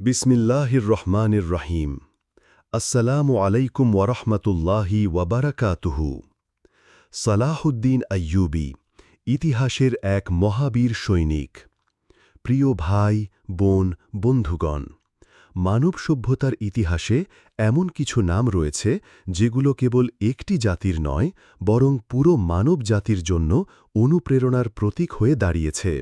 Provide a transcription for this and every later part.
বিসমিল্লাহির রহমানির রহিম আসসালামু আলাইকুম ওয়ারহমতুল্লাহি ওয়াবারাকাতুহু সালাহুদ্দিন আইয়ুবি, ইতিহাসের এক মহাবীর সৈনিক। প্রিয় ভাই, বোন, বন্ধুগণ, মানব সভ্যতার ইতিহাসে এমন কিছু নাম রয়েছে যেগুলো কেবল একটি জাতির নয়, বরং পুরো মানব জাতির জন্য অনুপ্রেরণার প্রতীক হয়ে দাঁড়িয়েছে।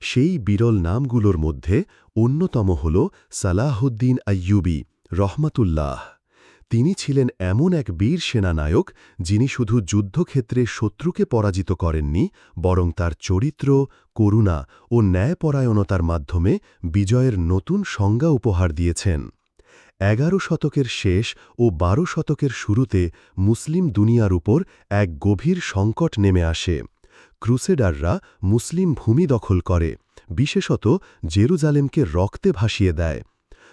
সেই বিরল নামগুলোর মধ্যে অন্যতম হল সালাহুদ্দিন আইয়ুবি, রহমাতুল্লাহ। তিনি ছিলেন এমন এক বীর সেনানায়ক যিনি শুধু যুদ্ধক্ষেত্রে শত্রুকে পরাজিত করেননি, বরং তার চরিত্র, করুণা ও ন্যায়পরায়ণতার মাধ্যমে বিজয়ের নতুন সংজ্ঞা উপহার দিয়েছেন। এগারো শতকের শেষ ও বারো শতকের শুরুতে মুসলিম দুনিয়ার উপর এক গভীর সংকট নেমে আসে। ক্রুসেডাররা মুসলিম ভূমি দখল করে, বিশেষত জেরুজালেমকে রক্তে ভাসিয়ে দেয়।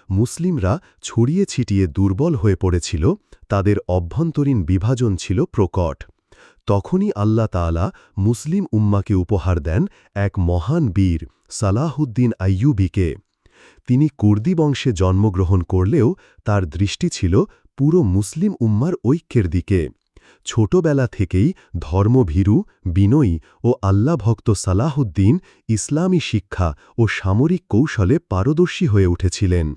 মুসলিমরা ছড়িয়ে ছিটিয়ে দুর্বল হয়ে পড়েছিল, তাদের অভ্যন্তরীণ বিভাজন ছিল প্রকট। তখনই আল্লাহ তালা মুসলিম উম্মাকে উপহার দেন এক মহান বীর, সালাহুদ্দিন আইয়ুবিকে। তিনি কুর্দি বংশে জন্মগ্রহণ করলেও তার দৃষ্টি ছিল পুরো মুসলিম উম্মার ঐক্যের দিকে। ছোটবেলা থেকেই ধর্মভীরু, বিনয়ী ও আল্লাভক্ত সালাহুদ্দিন ইসলামী শিক্ষা ও সামরিক কৌশলে পারদর্শী হয়ে উঠেছিলেন।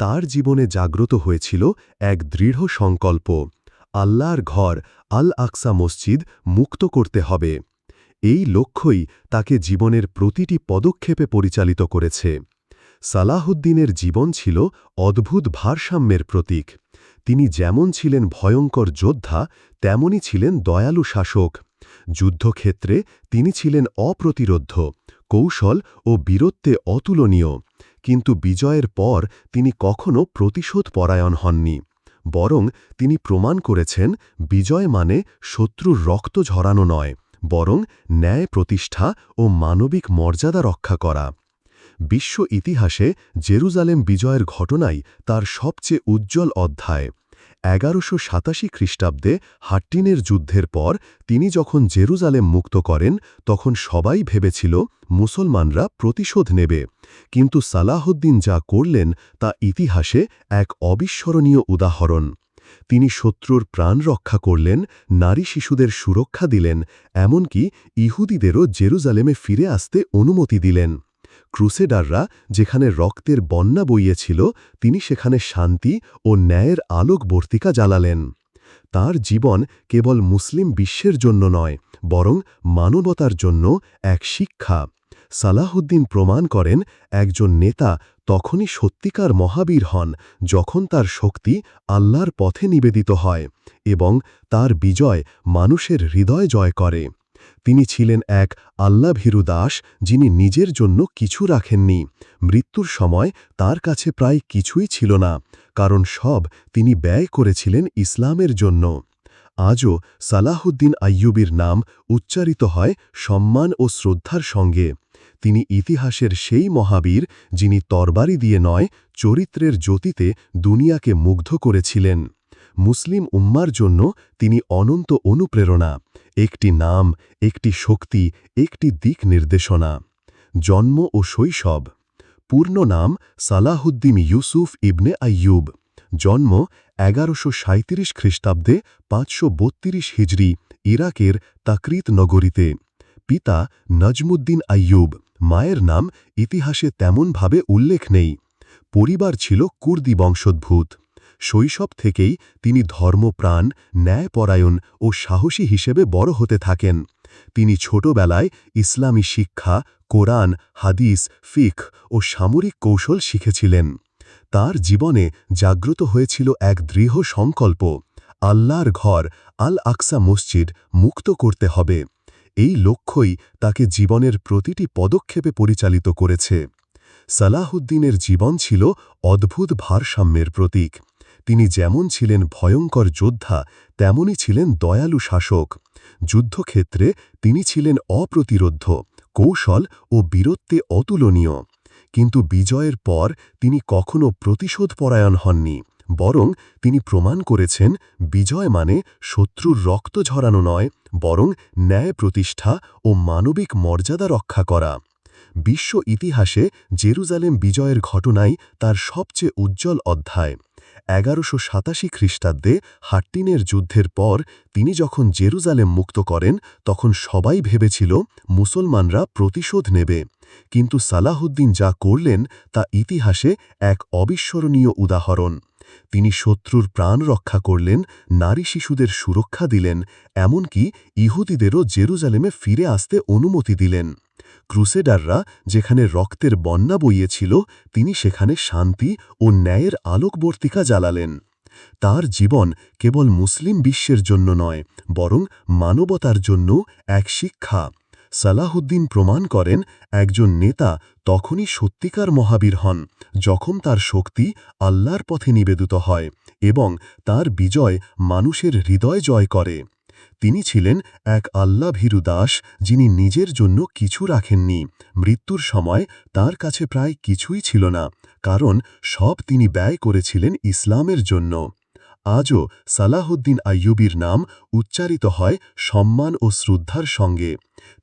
তার জীবনে জাগ্রত হয়েছিল এক দৃঢ় সংকল্প, আল্লাহর ঘর আল আকসা মসজিদ মুক্ত করতে হবে। এই লক্ষ্যই তাকে জীবনের প্রতিটি পদক্ষেপে পরিচালিত করেছে। সালাহুদ্দিনের জীবন ছিল অদ্ভুত ভারসাম্যের প্রতীক। তিনি যেমন ছিলেন ভয়ঙ্কর যোদ্ধা তেমনই ছিলেন দয়ালু শাসক। যুদ্ধক্ষেত্রে তিনি ছিলেন অপ্রতিরোধ্য, কৌশল ও বীরত্বে অতুলনীয়। কিন্তু বিজয়ের পর তিনি কখনও প্রতিশোধ পরায়ণ হননি। বরং তিনি প্রমাণ করেছেন, বিজয় মানে শত্রুর রক্ত ঝরানো নয়, বরং ন্যায় প্রতিষ্ঠা ও মানবিক মর্যাদা রক্ষা করা। বিশ্ব ইতিহাসে জেরুজালেম বিজয়ের ঘটনাই তার সবচেয়ে উজ্জ্বল অধ্যায়। এগারোশো সাতাশি খ্রিস্টাব্দে হাট্টিনের যুদ্ধের পর তিনি যখন জেরুজালেম মুক্ত করেন, তখন সবাই ভেবেছিল মুসলমানরা প্রতিশোধ নেবে। কিন্তু সালাহুদ্দিন যা করলেন তা ইতিহাসে এক অবিস্মরণীয় উদাহরণ। তিনি শত্রুর প্রাণ রক্ষা করলেন, নারী শিশুদের সুরক্ষা দিলেন, এমনকি ইহুদিদেরও জেরুজালেমে ফিরে আসতে অনুমতি দিলেন। ক্রুসেডাররা যেখানে রক্তের বন্যা বইয়েছিল, তিনি সেখানে শান্তি ও ন্যায়ের আলোক বর্তিকা জ্বালালেন। তার জীবন কেবল মুসলিম বিশ্বের জন্য নয়, বরং মানবতার জন্য এক শিক্ষা। সালাহুদ্দিন প্রমাণ করেন, একজন নেতা তখনই সত্যিকার মহাবীর হন, যখন তার শক্তি আল্লাহর পথে নিবেদিত হয় এবং তার বিজয় মানুষের হৃদয় জয় করে। তিনি ছিলেন এক আল্লাভীরু দাস যিনি নিজের জন্য কিছু রাখেননি। মৃত্যুর সময় তার কাছে প্রায় কিছুই ছিল না, কারণ সব তিনি ব্যয় করেছিলেন ইসলামের জন্য। আজও সালাহুদ্দিন আইয়ুবির নাম উচ্চারিত হয় সম্মান ও শ্রদ্ধার সঙ্গে। তিনি ইতিহাসের সেই মহাবীর যিনি তরবারি দিয়ে নয়, চরিত্রের জ্যোতিতে দুনিয়াকে মুগ্ধ করেছিলেন। মুসলিম উম্মার জন্য তিনি অনন্ত অনুপ্রেরণা। একটি নাম, একটি শক্তি, একটি দিক নির্দেশনা। জন্ম ও শৈশব। পূর্ণ নাম সালাহুদ্দিন ইউসুফ ইবনে আইয়ুব। জন্ম এগারোশো সাঁত্রিশ খ্রিস্টাব্দে পাঁচশো বত্রিশ হিজড়ি ইরাকের তাকরিত নগরীতে। পিতা নজমুদ্দিন আইয়ুব। মায়ের নাম ইতিহাসে তেমনভাবে উল্লেখ নেই। পরিবার ছিল কুর্দি বংশোদ্ভূত। শৈশব থেকেই তিনি ধর্মপ্রাণ, ন্যায়পরায়ণ ও সাহসী হিসেবে বড় হতে থাকেন। তিনি ছোটবেলায় ইসলামী শিক্ষা, কোরআন, হাদিস ফিখ ও সামরিক কৌশল শিখেছিলেন। তার জীবনে জাগ্রত হয়েছিল এক দৃঢ় সংকল্প, আল্লাহর ঘর আল আকসা মসজিদ মুক্ত করতে হবে। এই লক্ষ্যই তাকে জীবনের প্রতিটি পদক্ষেপে পরিচালিত করেছে। সালাহুদ্দিনের জীবন ছিল অদ্ভুত ভারসাম্যের প্রতীক। তিনি যেমন ছিলেন ভয়ঙ্কর যোদ্ধা তেমনই ছিলেন দয়ালু শাসক। যুদ্ধক্ষেত্রে তিনি ছিলেন অপ্রতিরোধ্য, কৌশল ও বীরত্বে অতুলনীয়। কিন্তু বিজয়ের পর তিনি কখনও প্রতিশোধ পরায়ণ হননি, বরং তিনি প্রমাণ করেছেন বিজয় মানে শত্রুর রক্ত ঝরানো নয়, বরং ন্যায় প্রতিষ্ঠা ও মানবিক মর্যাদা রক্ষা করা। বিশ্ব ইতিহাসে জেরুজালেম বিজয়ের ঘটনাই তার সবচেয়ে উজ্জ্বল অধ্যায়। এগারোশো সাতাশি খ্রিস্টাব্দে হাট্টিনের যুদ্ধের পর তিনি যখন জেরুজালেম মুক্ত করেন, তখন সবাই ভেবেছিল মুসলমানরা প্রতিশোধ নেবে। কিন্তু সালাহুদ্দিন যা করলেন, তা ইতিহাসে এক অবিস্মরণীয় উদাহরণ। তিনি শত্রুর প্রাণ রক্ষা করলেন, নারী শিশুদের সুরক্ষা দিলেন, এমনকি ইহুদিদেরও জেরুজালেমে ফিরে আসতে অনুমতি দিলেন। ক্রুসেডাররা যেখানে রক্তের বন্যা বইয়েছিল, তিনি সেখানে শান্তি ও ন্যায়ের আলোকবর্তিকা জ্বালালেন। তার জীবন কেবল মুসলিম বিশ্বের জন্য নয়, বরং মানবতার জন্য এক শিক্ষা। সালাহুদ্দিন প্রমাণ করেন, একজন নেতা তখনই সত্যিকার মহাবীর হন, যখন তার শক্তি আল্লাহর পথে নিবেদিত হয় এবং তার বিজয় মানুষের হৃদয় জয় করে। তিনি ছিলেন এক আল্লাভীরু দাস যিনি নিজের জন্য কিছু রাখেননি। মৃত্যুর সময় তার কাছে প্রায় কিছুই ছিল না, কারণ সব তিনি ব্যয় করেছিলেন ইসলামের জন্য। আজও সালাহুদ্দিন আইয়ুবির নাম উচ্চারিত হয় সম্মান ও শ্রদ্ধার সঙ্গে।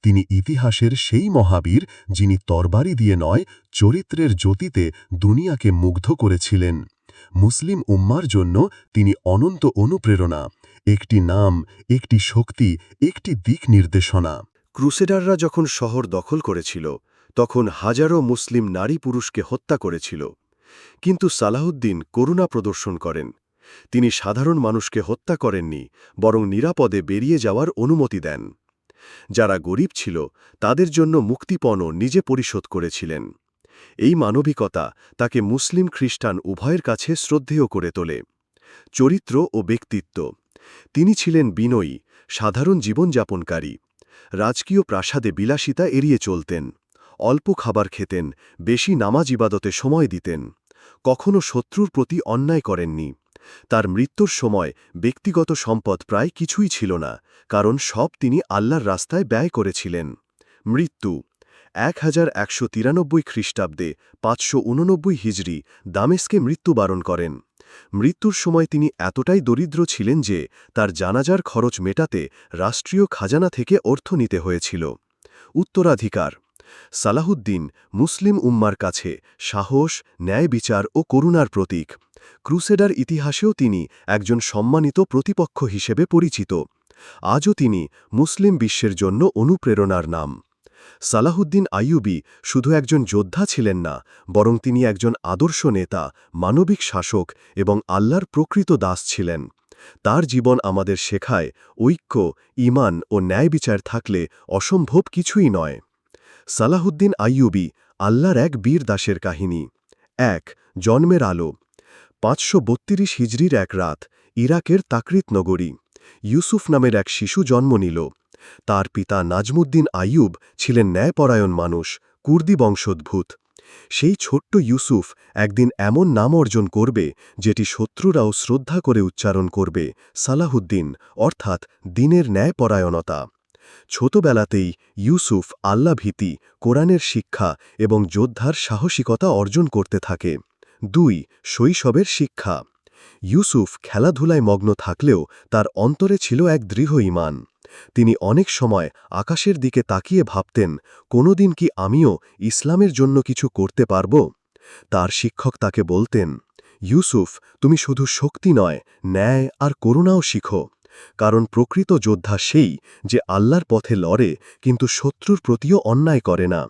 তিনি ইতিহাসের সেই মহাবীর যিনি তরবারি দিয়ে নয়, চরিত্রের জ্যোতিতে দুনিয়াকে মুগ্ধ করেছিলেন। মুসলিম উম্মার জন্য তিনি অনন্ত অনুপ্রেরণা। একটি নাম, একটি শক্তি, একটি দিক নির্দেশনা। ক্রুসেডাররা যখন শহর দখল করেছিল, তখন হাজারো মুসলিম নারী পুরুষকে হত্যা করেছিল। কিন্তু সালাহুদ্দিন করুণা প্রদর্শন করেন। তিনি সাধারণ মানুষকে হত্যা করেননি, বরং নিরাপদে বেরিয়ে যাওয়ার অনুমতি দেন। যারা গরিব ছিল, তাদের জন্য মুক্তিপণও নিজে পরিশোধ করেছিলেন। এই মানবিকতা তাকে মুসলিম খ্রিস্টান উভয়ের কাছে শ্রদ্ধেয় করে তোলে। চরিত্র ও ব্যক্তিত্ব তিনি ছিলেন বিনয়ী, সাধারণ জীবনযাপনকারী। রাজকীয় প্রাসাদে বিলাসিতা এড়িয়ে চলতেন। অল্প খাবার খেতেন, বেশি নামাজ ইবাদতে সময় দিতেন। কখনো শত্রুর প্রতি অন্যায় করেননি। তার মৃত্যুর সময় ব্যক্তিগত সম্পদ প্রায় কিছুই ছিল না, কারণ সব তিনি আল্লাহর রাস্তায় ব্যয় করেছিলেন। মৃত্যু এক হাজার একশো তিরানব্বই খ্রিস্টাব্দে পাঁচশো হিজড়ি দামেস্কে মৃত্যুবরণ করেন। মৃত্যুর সময় তিনি এতটাই দরিদ্র ছিলেন যে তার জানাজার খরচ মেটাতে রাষ্ট্রীয় খাজানা থেকে অর্থ নিতে হয়েছিল। উত্তরাধিকার। সালাহুদ্দিন মুসলিম উম্মার কাছে সাহস, ন্যায় বিচার ও করুণার প্রতীক। ক্রুসেডার ইতিহাসেও তিনি একজন সম্মানিত প্রতিপক্ষ হিসেবে পরিচিত। আজও তিনি মুসলিম বিশ্বের জন্য অনুপ্রেরণার নাম। সালাহুদ্দিন আইয়ুবি শুধু একজন যোদ্ধা ছিলেন না, বরং তিনি একজন আদর্শ নেতা, মানবিক শাসক এবং আল্লাহর প্রকৃত দাস ছিলেন। তার জীবন আমাদের শেখায় ঐক্য ইমান ও ন্যায় বিচার থাকলে অসম্ভব কিছুই নয়। সালাহুদ্দিন আইয়ুবি আল্লাহর এক বীর দাসের কাহিনী। এক, জন্মের আলো। পাঁচশো বত্রিশ হিজড়ির এক রাত, ইরাকের তাকরিত নগরী। ইউসুফ নামের এক শিশু জন্ম নিল। তার পিতা নাজমুদ্দিন আইয়ুব ছিলেন ন্যায়পরায়ণ মানুষ, কুর্দি বংশোদ্ভূত। সেই ছোট্ট ইউসুফ একদিন এমন নাম অর্জন করবে যেটি শত্রুরাও শ্রদ্ধা করে উচ্চারণ করবে, সালাহুদ্দিন, অর্থাৎ দিনের ন্যায়পরায়ণতা। ছোটবেলাতেই ইউসুফ আল্লাভীতি, কোরআনের শিক্ষা এবং যোদ্ধার সাহসিকতা অর্জন করতে থাকে। দুই, শৈশবের শিক্ষা। ইউসুফ খেলাধুলায় মগ্ন থাকলেও তার অন্তরে ছিল এক দৃঢ় ইমান। তিনি অনেক সময় আকাশের দিকে তাকিয়ে ভাবতেন, কোনোদিন কি আমিও ইসলামের জন্য কিছু করতে পারব? তার শিক্ষক তাকে বলতেন, ইউসুফ, তুমি শুধু শক্তি নয়, ন্যায় আর করুণাও শিখো। কারণ প্রকৃত যোদ্ধা সেই যে আল্লাহর পথে লড়ে, কিন্তু শত্রুর প্রতিও অন্যায় করে না।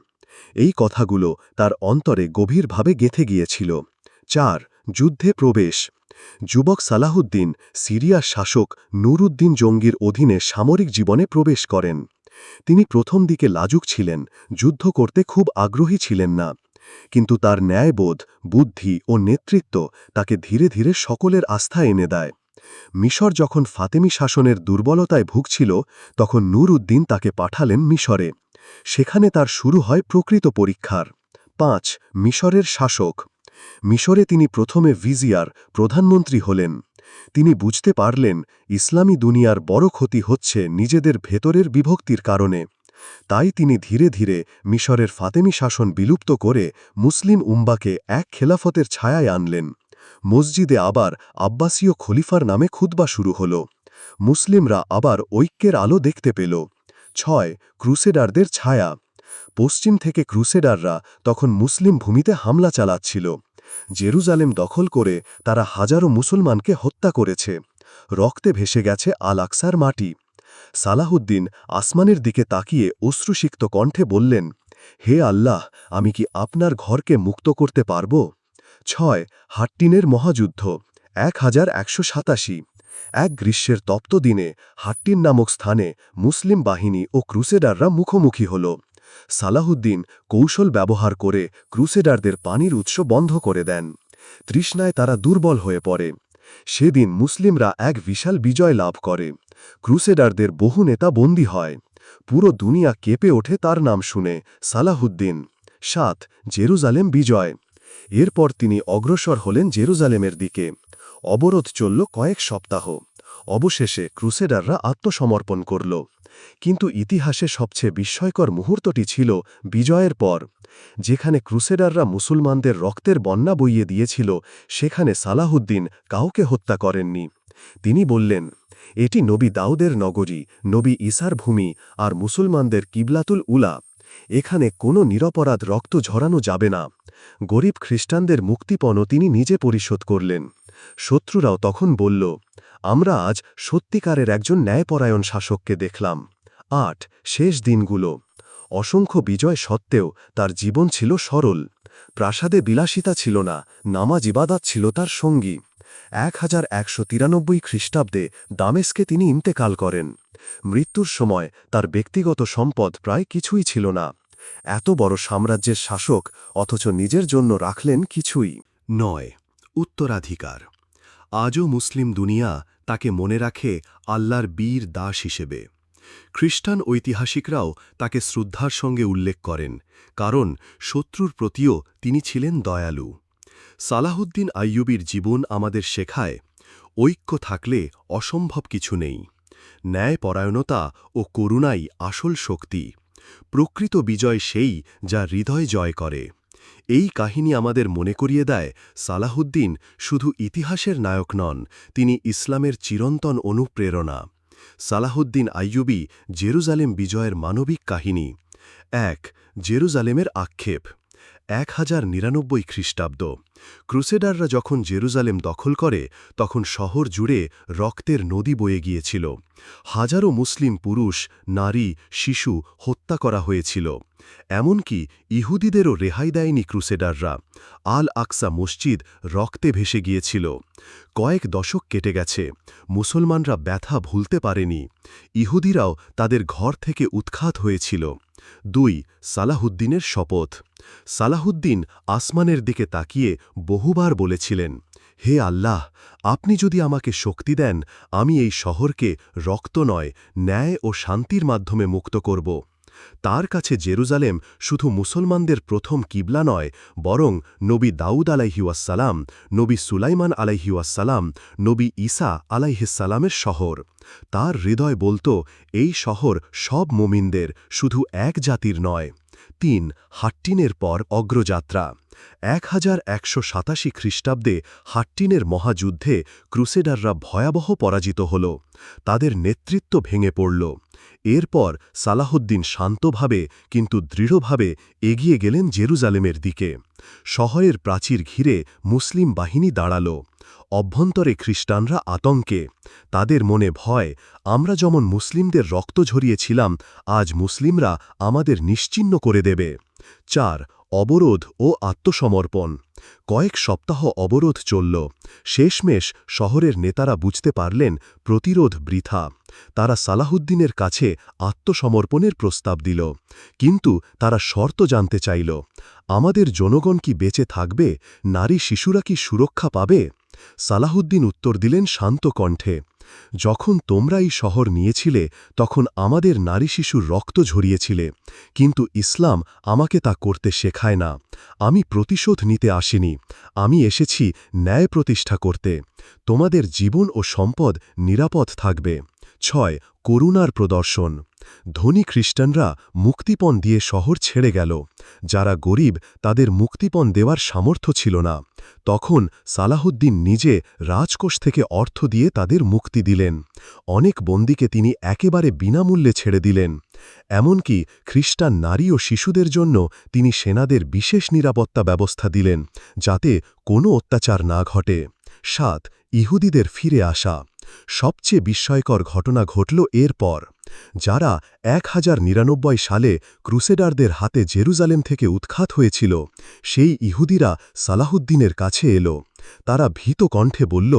এই কথাগুলো তার অন্তরে গভীরভাবে গেথে গিয়েছিল। চার, যুদ্ধে প্রবেশ। যুবক সালাহুদ্দিন সিরিয়ার শাসক নুরুদ্দিন জঙ্গির অধীনে সামরিক জীবনে প্রবেশ করেন। তিনি প্রথম দিকে লাজুক ছিলেন, যুদ্ধ করতে খুব আগ্রহী ছিলেন না। কিন্তু তার ন্যায়বোধ, বুদ্ধি ও নেতৃত্ব তাকে ধীরে ধীরে সকলের আস্থা এনে দেয়। মিশর যখন ফাতেমি শাসনের দুর্বলতায় ভুগছিল, তখন নূর উদ্দিন তাকে পাঠালেন মিশরে। সেখানে তার শুরু হয় প্রকৃত পরীক্ষার। পাঁচ, মিশরের শাসক মিশরে তিনি প্রথমে ভিজিয়ার প্রধানমন্ত্রী হলেন। তিনি বুঝতে পারলেন, ইসলামী দুনিয়ার বড় ক্ষতি হচ্ছে নিজেদের ভেতরের বিভক্তির কারণে। তাই তিনি ধীরে ধীরে মিশরের ফাতেমি শাসন বিলুপ্ত করে মুসলিম উম্বাকে এক খেলাফতের ছায়ায় আনলেন। মসজিদে আবার আব্বাসীয় খলিফার নামে খুতবা শুরু হল। মুসলিমরা আবার ঐক্যের আলো দেখতে পেল। ছয় ক্রুসেডারদের ছায়া। পশ্চিম থেকে ক্রুসেডাররা তখন মুসলিম ভূমিতে হামলা চালাচ্ছিল। জেরুজালেম দখল করে তারা হাজারো মুসলমানকে হত্যা করেছে। রক্তে ভেসে গেছে আল আকসার মাটি। সালাহুদ্দিন আসমানের দিকে তাকিয়ে অশ্রুসিক্ত কণ্ঠে বললেন, হে আল্লাহ, আমি কি আপনার ঘরকে মুক্ত করতে পারব? ছয়, হাট্টিনের মহাযুদ্ধ, এক হাজার একশো সাতাশি। এক গ্রীষ্মের তপ্ত দিনে হাট্টিন নামক স্থানে মুসলিম বাহিনী ও ক্রুসেডাররা মুখোমুখি হল। সালাহুদ্দিন কৌশল ব্যবহার করে ক্রুসেডারদের পানির উৎস বন্ধ করে দেন। তৃষ্ণায় তারা দুর্বল হয়ে পড়ে। সেদিন মুসলিমরা এক বিশাল বিজয় লাভ করে। ক্রুসেডারদের বহু নেতা বন্দী হয়। পুরো দুনিয়া কেঁপে ওঠে তার নাম শুনে সালাহুদ্দিন। সাত, জেরুজালেম বিজয়। এরপর তিনি অগ্রসর হলেন জেরুজালেমের দিকে। অবরোধ চলল কয়েক সপ্তাহ। অবশেষে ক্রুসেডাররা আত্মসমর্পণ করল। কিন্তু ইতিহাসে সবচেয়ে বিস্ময়কর মুহূর্তটি ছিল বিজয়ের পর, যেখানে ক্রুসেডাররা মুসলমানদের রক্তের বন্যা বইয়ে দিয়েছিল, সেখানে সালাহুদ্দিন কাউকে হত্যা করেননি। তিনি বললেন, এটি নবী দাউদের নগরী, নবী ইসার ভূমি আর মুসলমানদের কিবলাতুল উলা। এখানে কোনো নিরপরাধ রক্ত ঝরানো যাবে না। গরিব খ্রিস্টানদের মুক্তিপণও তিনি নিজে পরিশোধ করলেন। শত্রুরাও তখন বলল আমরা আজ সত্যিকারের একজন ন্যায়পরায়ণ শাসককে দেখলাম। আট, শেষ দিনগুলো। অসংখ্য বিজয় সত্ত্বেও তার জীবন ছিল সরল। প্রাসাদে বিলাসিতা ছিল না, নামাজ ইবাদাত ছিল তার সঙ্গী। এক হাজার একশো তিরানব্বই খ্রিস্টাব্দে দামেস্কে তিনি ইন্তেকাল করেন। মৃত্যুর সময় তার ব্যক্তিগত সম্পদ প্রায় কিছুই ছিল না। এত বড় সাম্রাজ্যের শাসক অথচ নিজের জন্য রাখলেন কিছুই। নয়, উত্তরাধিকার। আজও মুসলিম দুনিয়া তাকে মনে রাখে আল্লাহর বীর দাস হিসেবে। খ্রিস্টান ঐতিহাসিকরাও তাকে শ্রদ্ধার সঙ্গে উল্লেখ করেন, কারণ শত্রুর প্রতিও তিনি ছিলেন দয়ালু। সালাহুদ্দিন আইয়ুবির জীবন আমাদের শেখায়, ঐক্য থাকলে অসম্ভব কিছু নেই। ন্যায়পরায়ণতা ও করুণাই আসল শক্তি। প্রকৃত বিজয় সেই যা হৃদয় জয় করে। এই কাহিনী আমাদের মনে করিয়ে দেয় সালাহুদ্দিন শুধু ইতিহাসের নায়ক নন, তিনি ইসলামের চিরন্তন অনুপ্রেরণা। সালাহুদ্দিন আইয়ুবি জেরুজালেম বিজয়ের মানবিক কাহিনী। এক, জেরুজালেমের আক্ষেপ। এক হাজার নিরানব্বই খ্রিস্টাব্দ। ক্রুসেডাররা যখন জেরুজালেম দখল করে, তখন শহর জুড়ে রক্তের নদী বয়ে গিয়েছিল। হাজারো মুসলিম পুরুষ, নারী, শিশু হত্যা করা হয়েছিল। এমনকি ইহুদিদেরও রেহাই দেয়নি ক্রুসেডাররা। আল আকসা মসজিদ রক্তে ভেসে গিয়েছিল। কয়েক দশক কেটে গেছে। মুসলমানরা ব্যথা ভুলতে পারেনি। ইহুদিরাও তাদের ঘর থেকে উৎখাত হয়েছিল। দুই, সালাহুদ্দিনের শপথ। সালাহুদ্দিন আসমানের দিকে তাকিয়ে বহুবার বলেছিলেন, হে আল্লাহ, আপনি যদি আমাকে শক্তি দেন, আমি এই শহরকে রক্ত নয়, ন্যায় ও শান্তির মাধ্যমে মুক্ত করব। তার কাছে জেরুজালেম শুধু মুসলমানদের প্রথম কিবলা নয়, বরং নবী দাউদ আলাইহিউসালাম নবী সুলাইমান আলাইহিউসালাম নবী ঈসা আলাইহিসালামের শহর। তার হৃদয় বলতো, এই শহর সব মোমিনদের শুধু এক জাতির নয়, তিন হাট্টিনের পর অগ্রযাত্রা। এক হাজার একশো সাতাশি খ্রিস্টাব্দে হাট্টিনের মহাযুদ্ধে ক্রুসেডাররা ভয়াবহ পরাজিত হল, তাদের নেতৃত্ব ভেঙে পড়ল। এরপর সালাহুদ্দিন শান্তভাবে, কিন্তু দৃঢ়ভাবে এগিয়ে গেলেন জেরুজালেমের দিকে। শহরের প্রাচীর ঘিরে মুসলিম বাহিনী দাঁড়াল। অভ্যন্তরে খ্রিস্টানরা আতঙ্কে। তাদের মনে ভয়, আমরা যেমন মুসলিমদের রক্ত ঝরিয়েছিলাম, আজ মুসলিমরা আমাদের নিশ্চিন্ন করে দেবে। চার অবরোধ ও আত্মসমর্পণ। কয়েক সপ্তাহ অবরোধ চলল। শেষমেশ শহরের নেতারা বুঝতে পারলেন, প্রতিরোধ বৃথা। তারা সালাহুদ্দিনের কাছে আত্মসমর্পণের প্রস্তাব দিল। কিন্তু তারা শর্ত জানতে চাইল, আমাদের জনগণ কি বেঁচে থাকবে? নারী শিশুরা কি সুরক্ষা পাবে? সালাহুদ্দিন উত্তর দিলেন শান্ত কণ্ঠে যখন তোমরা এই শহর নিয়েছিলে, তখন আমাদের নারী শিশুর রক্ত ঝরিয়েছিলে, কিন্তু ইসলাম আমাকে তা করতে শেখায় না। আমি প্রতিশোধ নিতে আসিনি। আমি এসেছি ন্যায় প্রতিষ্ঠা করতে। তোমাদের জীবন ও সম্পদ নিরাপদ থাকবে। ছয় করুণার প্রদর্শন। ধনী খ্রিস্টানরা মুক্তিপণ দিয়ে শহর ছেড়ে গেল। যারা গরিব, তাদের মুক্তিপণ দেওয়ার সামর্থ্য ছিল না। তখন সালাহুদ্দিন নিজে রাজকোষ থেকে অর্থ দিয়ে তাদের মুক্তি দিলেন। অনেক বন্দীকে তিনি একেবারে বিনামূল্যে ছেড়ে দিলেন। এমনকি খ্রিস্টান নারী ও শিশুদের জন্য তিনি সেনাদের বিশেষ নিরাপত্তা ব্যবস্থা দিলেন, যাতে কোনো অত্যাচার না ঘটে। সাত, ইহুদিদের ফিরে আসা। সবচেয়ে বিস্ময়কর ঘটনা ঘটল এরপর, যারা এক হাজার নিরানব্বই সালে ক্রুসেডারদের হাতে জেরুজালেম থেকে উৎখাত হয়েছিল, সেই ইহুদিরা সালাহুদ্দিনের কাছে এলো। তারা ভীত কণ্ঠে বলল,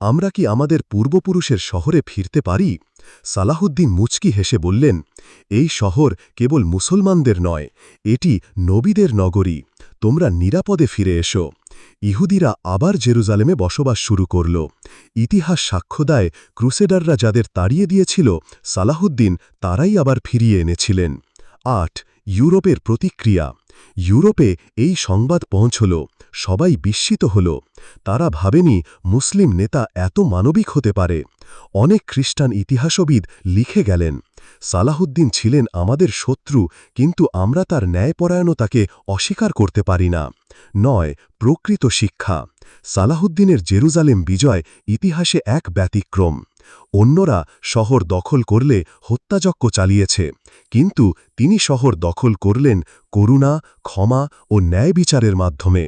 আমরা কি আমাদের পূর্বপুরুষের শহরে ফিরতে পারি? সালাহুদ্দিন মুচকি হেসে বললেন, এই শহর কেবল মুসলমানদের নয়, এটি নবীদের নগরী, তোমরা নিরাপদে ফিরে এসো। ইহুদিরা আবার জেরুজালেমে বসবাস শুরু করল। ইতিহাস সাক্ষ্য দেয়, ক্রুসেডাররা যাদের তাড়িয়ে দিয়েছিল সালাহুদ্দিন, তারাই আবার ফিরিয়ে এনেছিলেন। আট ইউরোপের প্রতিক্রিয়া। ইউরোপে এই সংবাদ পৌঁছল, সবাই বিস্মিত হল। তারা ভাবেনি মুসলিম নেতা এত মানবিক হতে পারে। অনেক খ্রিস্টান ইতিহাসবিদ লিখে গেলেন, সালাহুদ্দিন ছিলেন আমাদের শত্রু, কিন্তু আমরা তার ন্যায়পরায়ণতাকে অস্বীকার করতে পারি না। নয়, প্রকৃত শিক্ষা। সালাহুদ্দিনের জেরুজালেম বিজয় ইতিহাসে এক ব্যতিক্রম। অন্যরা শহর দখল করলে হত্যাযজ্ঞ চালিয়েছে। কিন্তু তিনি শহর দখল করলেন করুণা, ক্ষমা ও ন্যায় বিচারের মাধ্যমে।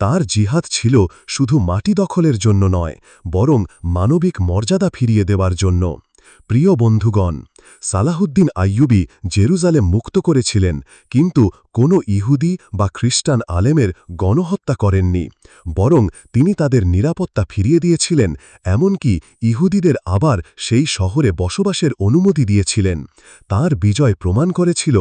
তার জিহাদ ছিল শুধু মাটি দখলের জন্য নয়, বরং মানবিক মর্যাদা ফিরিয়ে দেওয়ার জন্য। প্রিয় বন্ধুগণ সালাহুদ্দিন আইয়ুবি জেরুজালেম মুক্ত করেছিলেন, কিন্তু কোনো ইহুদি বা খ্রিস্টান আলেমের গণহত্যা করেননি, বরং তিনি তাদের নিরাপত্তা ফিরিয়ে দিয়েছিলেন, এমনকি ইহুদিদের আবার সেই শহরে বসবাসের অনুমতি দিয়েছিলেন। তার বিজয় প্রমাণ করেছিল,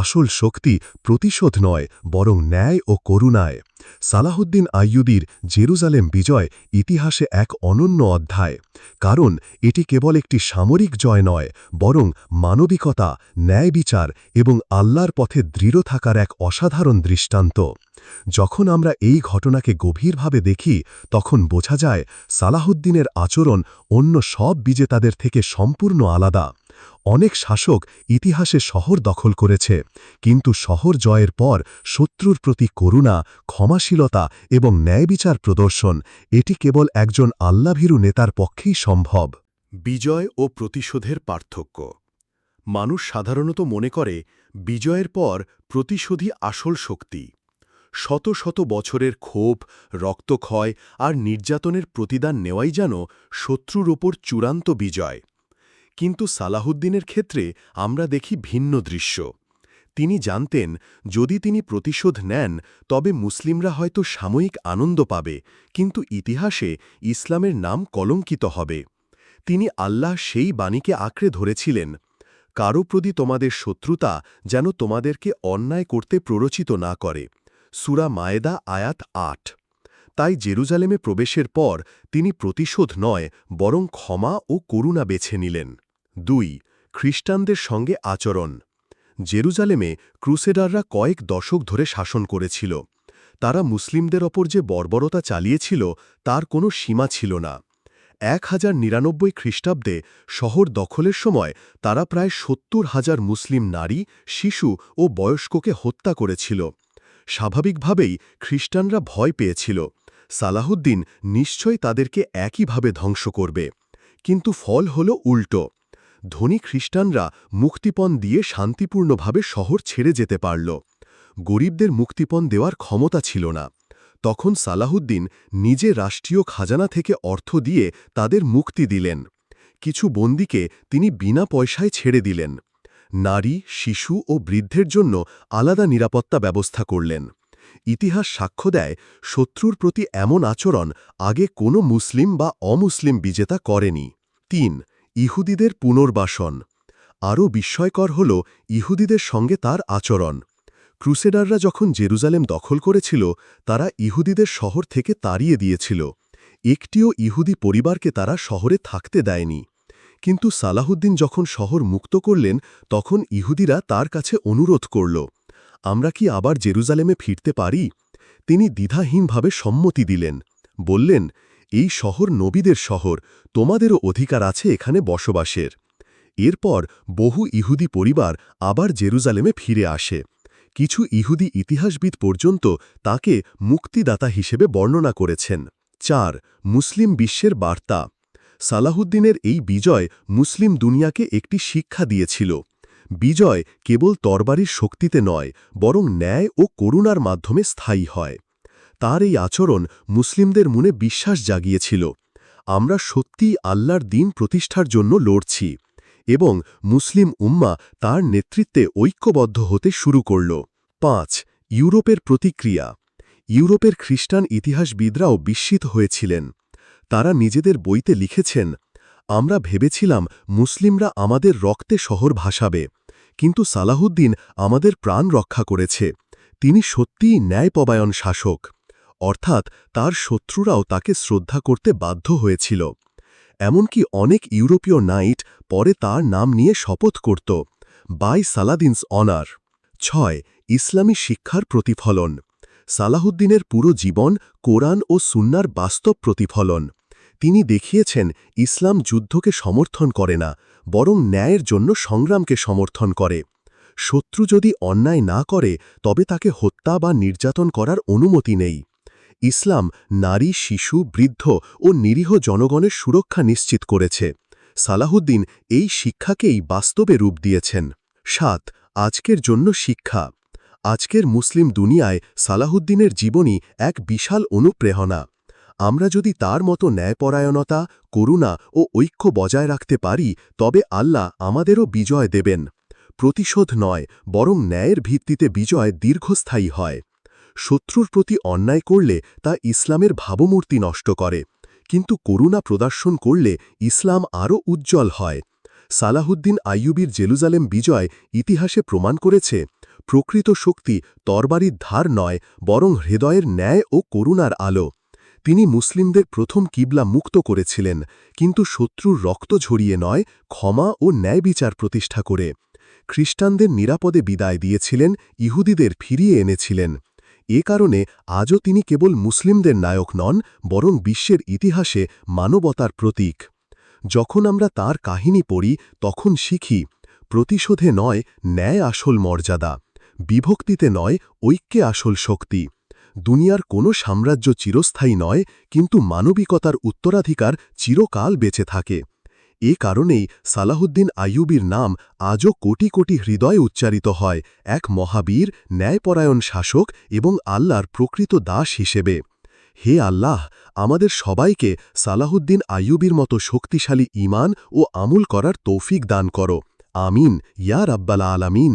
আসল শক্তি প্রতিশোধ নয়, বরং ন্যায় ও করুণায়। সালাহুদ্দিন আইয়ুবির জেরুজালেম বিজয় ইতিহাসে এক অনন্য অধ্যায়, কারণ এটি কেবল একটি সামরিক জয় নয়, বরং মানবিকতা, ন্যায় বিচার এবং আল্লাহর পথে দৃঢ় থাকার এক অসাধারণ দৃষ্টান্ত। যখন আমরা এই ঘটনাকে গভীরভাবে দেখি, তখন বোঝা যায় সালাহুদ্দিনের আচরণ অন্য সব বিজেতাদের থেকে সম্পূর্ণ আলাদা। অনেক শাসক ইতিহাসে শহর দখল করেছে, কিন্তু শহর জয়ের পর শত্রুর প্রতি করুণা, ক্ষমাশীলতা এবং ন্যায়বিচার প্রদর্শন, এটি কেবল একজন আল্লাভীরু নেতার পক্ষেই সম্ভব। বিজয় ও প্রতিশোধের পার্থক্য। মানুষ সাধারণত মনে করে, বিজয়ের পর প্রতিশোধী আসল শক্তি। শত শত বছরের ক্ষোভ, রক্তক্ষয় আর নির্যাতনের প্রতিদান নেওয়াই যেন শত্রুর ওপর চূড়ান্ত বিজয়। কিন্তু সালাহুদ্দিনের ক্ষেত্রে আমরা দেখি ভিন্ন দৃশ্য। তিনি জানতেন, যদি তিনি প্রতিশোধ নেন, তবে মুসলিমরা হয়তো সাময়িক আনন্দ পাবে, কিন্তু ইতিহাসে ইসলামের নাম কলঙ্কিত হবে। তিনি আল্লাহ সেই বাণীকে আঁকড়ে ধরেছিলেন। কারও প্রতি তোমাদের শত্রুতা যেন তোমাদেরকে অন্যায় করতে প্ররোচিত না করে। সুরা মায়েদা, আয়াত আট। তাই জেরুজালেমে প্রবেশের পর তিনি প্রতিশোধ নয়, বরং ক্ষমা ও করুণা বেছে নিলেন। দুই, খ্রিস্টানদের সঙ্গে আচরণ। জেরুজালেমে ক্রুসেডাররা কয়েক দশক ধরে শাসন করেছিল। তারা মুসলিমদের ওপর যে বর্বরতা চালিয়েছিল, তার কোনো সীমা ছিল না। এক হাজার নিরানব্বই খ্রিস্টাব্দে শহর দখলের সময় তারা প্রায় সত্তর হাজার মুসলিম নারী, শিশু ও বয়স্ককে হত্যা করেছিল। স্বাভাবিকভাবেই খ্রিস্টানরা ভয় পেয়েছিল। সালাহুদ্দিন নিশ্চয় তাদেরকে একইভাবে ধ্বংস করবে। কিন্তু ফল হল উল্টো। ধনী খ্রিস্টানরা মুক্তিপণ দিয়ে শান্তিপূর্ণভাবে শহর ছেড়ে যেতে পারল। গরিবদের মুক্তিপণ দেওয়ার ক্ষমতা ছিল না। তখন সালাহুদ্দিন নিজে রাষ্ট্রীয় খাজানা থেকে অর্থ দিয়ে তাদের মুক্তি দিলেন। কিছু বন্দীকে তিনি বিনা পয়সায় ছেড়ে দিলেন। নারী, শিশু ও বৃদ্ধের জন্য আলাদা নিরাপত্তা ব্যবস্থা করলেন। ইতিহাস সাক্ষ্য দেয়, শত্রুর প্রতি এমন আচরণ আগে কোনো মুসলিম বা অমুসলিম বিজেতা করেনি। তিন, ইহুদিদের পুনর্বাসন। আরও বিস্ময়কর হল ইহুদিদের সঙ্গে তার আচরণ। ক্রুসেডাররা যখন জেরুজালেম দখল করেছিল, তারা ইহুদিদের শহর থেকে তাড়িয়ে দিয়েছিল। একটিও ইহুদি পরিবারকে তারা শহরে থাকতে দেয়নি। কিন্তু সালাহুদ্দিন যখন শহর মুক্ত করলেন, তখন ইহুদিরা তার কাছে অনুরোধ করল, আমরা কি আবার জেরুজালেমে ফিরতে পারি? তিনি দ্বিধাহীনভাবে সম্মতি দিলেন, বললেন, এই শহর নবীদের শহর, তোমাদেরও অধিকার আছে এখানে বসবাসের। এরপর বহু ইহুদি পরিবার আবার জেরুজালেমে ফিরে আসে। কিছু ইহুদি ইতিহাসবিদ পর্যন্ত তাকে মুক্তিদাতা হিসেবে বর্ণনা করেছেন। চার, মুসলিম বিশ্বের বার্তা। সালাহুদ্দিনের এই বিজয় মুসলিম দুনিয়াকে একটি শিক্ষা দিয়েছিল। বিজয় কেবল তরবারির শক্তিতে নয়, বরং ন্যায় ও করুণার মাধ্যমে স্থায়ী হয়। তার এই আচরণ মুসলিমদের মনে বিশ্বাস জাগিয়েছিল। আমরা সত্যিই আল্লাহর দিন প্রতিষ্ঠার জন্য লড়ছি। এবং মুসলিম উম্মা তার নেতৃত্বে ঐক্যবদ্ধ হতে শুরু করল। পাঁচ, ইউরোপের প্রতিক্রিয়া। ইউরোপের খ্রিস্টান ইতিহাসবিদরাও বিস্মিত হয়েছিলেন। তারা নিজেদের বইতে লিখেছেন, আমরা ভেবেছিলাম মুসলিমরা আমাদের রক্তে শহর ভাসাবে, কিন্তু সালাহুদ্দিন আমাদের প্রাণ রক্ষা করেছে। তিনি সত্যিই ন্যায়পবায়ন শাসক। অর্থাৎ তার শত্রুরাও তাকে শ্রদ্ধা করতে বাধ্য হয়েছিল। এমনকি অনেক ইউরোপীয় নাইট পরে তার নাম নিয়ে শপথ করত, বাই সালাদিনস অনার। ছয়, ইসলামী শিক্ষার প্রতিফলন। সালাহুদ্দিনের পুরো জীবন কোরআন ও সুন্নার বাস্তব প্রতিফলন। তিনি দেখিয়েছেন, ইসলাম যুদ্ধকে সমর্থন করে না, বরং ন্যায়ের জন্য সংগ্রামকে সমর্থন করে। শত্রু যদি অন্যায় না করে, তবে তাকে হত্যা বা নির্যাতন করার অনুমতি নেই। ইসলাম নারী, শিশু, বৃদ্ধ ও নিরীহ জনগণের সুরক্ষা নিশ্চিত করেছে। সালাহুদ্দিন এই শিক্ষাকেই বাস্তবে রূপ দিয়েছেন। সাত, আজকের জন্য শিক্ষা। আজকের মুসলিম দুনিয়ায় সালাহুদ্দিনের জীবনী এক বিশাল অনুপ্রেরণা। আমরা যদি তার মতো ন্যায়পরায়ণতা, করুণা ও ঐক্য বজায় রাখতে পারি, তবে আল্লাহ আমাদেরও বিজয় দেবেন। প্রতিশোধ নয়, বরং ন্যায়ের ভিত্তিতে বিজয় দীর্ঘস্থায়ী হয়। শত্রুর প্রতি অন্যায় করলে তা ইসলামের ভাবমূর্তি নষ্ট করে। কিন্তু করুণা প্রদর্শন করলে ইসলাম আরও উজ্জ্বল হয়। সালাহুদ্দিন আইয়ুবির জেলুজালেম বিজয় ইতিহাসে প্রমাণ করেছে, প্রকৃত শক্তি তরবারির ধার নয়, বরং হৃদয়ের ন্যায় ও করুণার আলো। তিনি মুসলিমদের প্রথম কিবলা মুক্ত করেছিলেন, কিন্তু শত্রুর রক্ত ঝরিয়ে নয়, ক্ষমা ও ন্যায় বিচার প্রতিষ্ঠা করে। খ্রিস্টানদের নিরাপদে বিদায় দিয়েছিলেন, ইহুদিদের ফিরিয়ে এনেছিলেন। এ কারণে আজও তিনি কেবল মুসলিমদের নায়ক নন, বরং বিশ্বের ইতিহাসে মানবতার প্রতীক। যখন আমরা তার কাহিনী পড়ি, তখন শিখি, প্রতিশোধে নয়, ন্যায় আসল মর্যাদা, বিভক্তিতে নয়, ঐক্যে আসল শক্তি। দুনিয়ার কোনো সাম্রাজ্য চিরস্থায়ী নয়, কিন্তু মানবিকতার উত্তরাধিকার চিরকাল বেঁচে থাকে। এ কারণেই সালাহুদ্দিন আইয়ুবির নাম আজও কোটি কোটি হৃদয়ে উচ্চারিত হয় এক মহাবীর, ন্যায়পরায়ণ শাসক এবং আল্লাহর প্রকৃত দাস হিসেবে। হে আল্লাহ, আমাদের সবাইকে সালাহুদ্দিন আইয়ুবির মতো শক্তিশালী ইমান ও আমুল করার তৌফিক দান করো। আমিন। ইয়ার আব্বালা আলামিন।